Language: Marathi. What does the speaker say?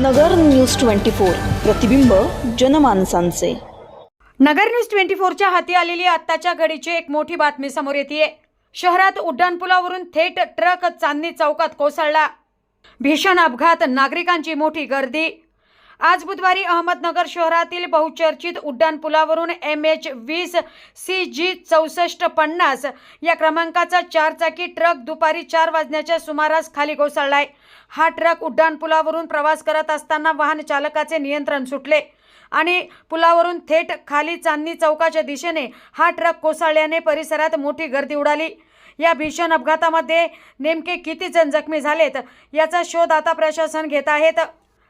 नगर न्यूज ट्वेंटी फोर. प्रतिबिंब जनमानसांचे. नगर न्यूज ट्वेंटी फोरच्या हाती आलेली आत्ताच्या घडीची एक मोठी बातमी समोर येते शहरात उड्डाणपुलावरून थेट ट्रक चांदणी चौकात कोसळला. भीषण अपघात नागरिकांची मोठी गर्दी आज बुधवारी अहमदनगर शहरातील बहुचर्चित उड्डाणपुलावरून एम एच वीस सी जी चौसष्ट पन्नास या क्रमांकाचा चारचाकी ट्रक दुपारी चार वाजण्याच्या सुमारास खाली कोसळलाय. हा ट्रक उड्डाणपुलावरून प्रवास करत असताना वाहन चालकाचे नियंत्रण सुटले आणि पुलावरून थेट खाली चांदणी चौकाच्या दिशेने हा ट्रक कोसळल्याने परिसरात मोठी गर्दी उडाली. या भीषण अपघातामध्ये नेमके किती जण जखमी झालेत याचा शोध आता प्रशासन घेत आहेत.